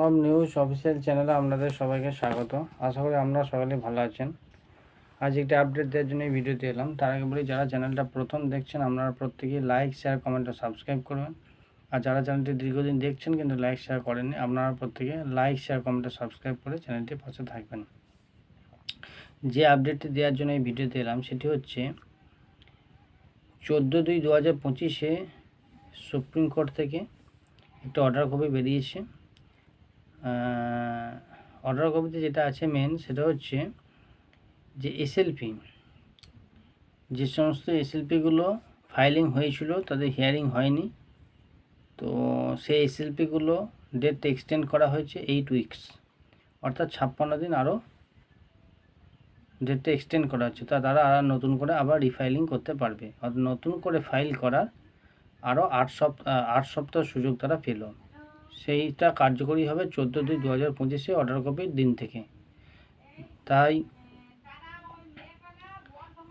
Pranab news official চ্যানেলে আপনাদের সবাইকে স্বাগত। আশা করি আপনারা সকালে ভালো আছেন। আজ একটি আপডেট দেওয়ার জন্য এই ভিডিওতে এলাম। তার আগে বলি, যারা চ্যানেলটা প্রথম দেখছেন, আপনারা প্রত্যেকেই লাইক শেয়ার কমেন্ট ও সাবস্ক্রাইব করবেন। আর যারা চ্যানেলটি দীর্ঘদিন দেখছেন কিন্তু লাইক শেয়ার করেননি, আপনারা প্রত্যেকে লাইক শেয়ার কমেন্ট ও সাবস্ক্রাইব করে চ্যানেলটির পাশে থাকবেন। যে আপডেটটি দেওয়ার জন্য এই ভিডিওতে এলাম, সেটি হচ্ছে চোদ্দ দুই দু হাজার পঁচিশে সুপ্রিম কোর্ট থেকে একটা অর্ডার কপি বেরিয়েছে। অর্ডার কপিতে যেটা আছে মেন সেটা হচ্ছে যে এসএলপি যে সমস্ত এসএলপিগুলো ফাইলিং হয়েছিল তাদের হিয়ারিং হয়নি, তো সেই এসএলপিগুলো ডেট এক্সটেন্ড করা হয়েছে এইট উইকস অর্থাৎ ছাপ্পান্ন দিন আরও ডেটটা এক্সটেন্ড করা হচ্ছে, তা তারা আর নতুন করে আবার রিফাইলিং করতে পারবে অর্থাৎ নতুন করে ফাইল করার আরও আট সপ্তাহ আট সপ্তাহ সুযোগ তারা পেল। সেইটা কার্যকরী হবে চোদ্দ দুই দু হাজার পঁচিশে অর্ডার কপির দিন থেকে। তাই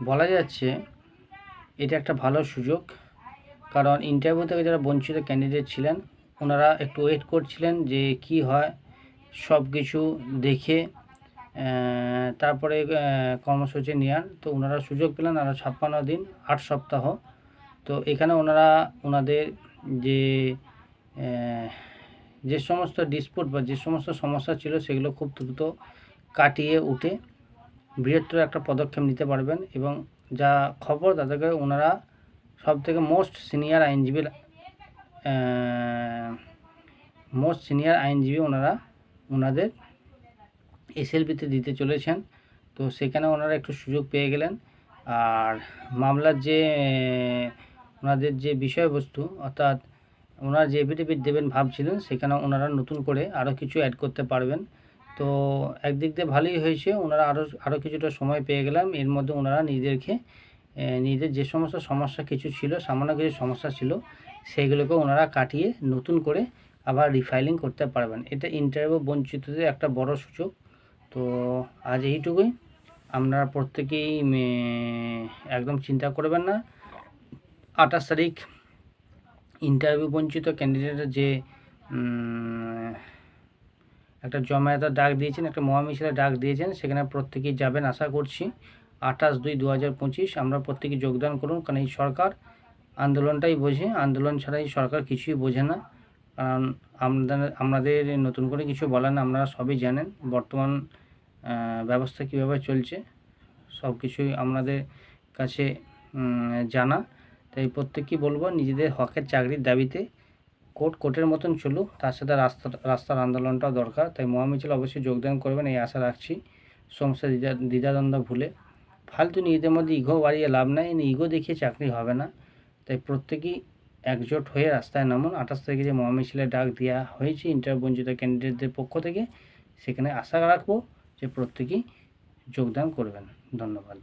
বলা যাচ্ছে এটা একটা ভালো সুযোগ, কারণ ইন্টারভিউ থেকে যারা বঞ্চিত ক্যান্ডিডেট ছিলেন, ওনারা একটু ওয়েট করছিলেন যে কি হয়, সব কিছু দেখে তারপরে কর্মসূচি নেওয়ার তো ওনারা সুযোগ পেলেন আরও ছাপ্পান্ন দিন, আট সপ্তাহ। তো এখানে ওনারা, ওনাদের যে যে সমস্ত ডিসপুট বা যে সমস্ত সমস্যা ছিল সেগুলো খুব দ্রুত কাটিয়ে উঠে বৃহত্তর একটা পদক্ষেপ নিতে পারবেন এবং যা খবর তাদেরকে ওনারা সব থেকে মোস্ট সিনিয়র আইনজীবী মোস্ট সিনিয়র আইনজীবী ওনারা ওনাদের এসএলপিতে দিতে চলেছেন। তো সেখানে ওনারা একটু সুযোগ পেয়ে গেলেন। আর মামলার যে, ওনাদের যে বিষয়বস্তু, অর্থাৎ ওনারা যে এফিডেভিট দেবেন ভাবছিলেন, সেখানে ওনারা নতুন করে আরও কিছু অ্যাড করতে পারবেন। তো একদিক দিয়ে ভালোই হয়েছে, ওনারা আরও আরও কিছুটা সময় পেয়ে গেলাম। এর মধ্যে ওনারা নিজেদেরকে নিজেদের যে সমস্ত সমস্যা কিছু ছিল, সামান্য কিছু সমস্যা ছিল, সেইগুলোকে ওনারা কাটিয়ে নতুন করে আবার রিফাইলিং করতে পারবেন। এটা ইন্টারভিউ বঞ্চিতদের একটা বড় সুযোগ। তো আজ এইটুকুই। আপনারা প্রত্যেকেই একদম চিন্তা করবেন না। আঠাশ তারিখ ইন্টারভিউ বঞ্চিত ক্যান্ডিডেটের যে একটা জমায়েতের ডাক দিয়েছেন, একটা মহামিছিলের ডাক দিয়েছেন, সেখানে প্রত্যেকেই যাবেন আশা করছি। আঠাশ দুই দু হাজার পঁচিশ, আমরা প্রত্যেকে যোগদান করুন, কারণ এই সরকার আন্দোলনটাই বোঝে। আন্দোলন ছাড়া এই সরকার কিছুই বোঝে না। কারণ আমাদের আমাদের নতুন করে কিছু বলেন আপনারা সবই জানেন বর্তমান ব্যবস্থা কীভাবে চলছে। সব কিছুই আপনাদের কাছে জানা। তাই প্রত্যেককেই বলব, নিজেদের হকের চাকরির দাবিতে কোর্ট কোর্টের মতন চলুক, তার সাথে রাস্তা, রাস্তার আন্দোলনটাও দরকার। তাই মহামিছিল অবশ্যই যোগদান করবেন, এই আশা রাখছি। সমস্ত দ্বিধা, দ্বিধাদ্বন্দ্ব ভুলে। ফালতু নিজেদের মধ্যে ইগো বাড়িয়ে লাভ নাই ইগো দেখিয়ে চাকরি হবে না। তাই প্রত্যেকেই একজোট হয়ে রাস্তায় নামুন। আঠাশ তারিখে যে মহামিছিলের ডাক দেওয়া হয়েছে ইন্টার বঞ্চিত ক্যান্ডিডেটদের পক্ষ থেকে, সেখানে আশা রাখব যে প্রত্যেকেই যোগদান করবেন। ধন্যবাদ।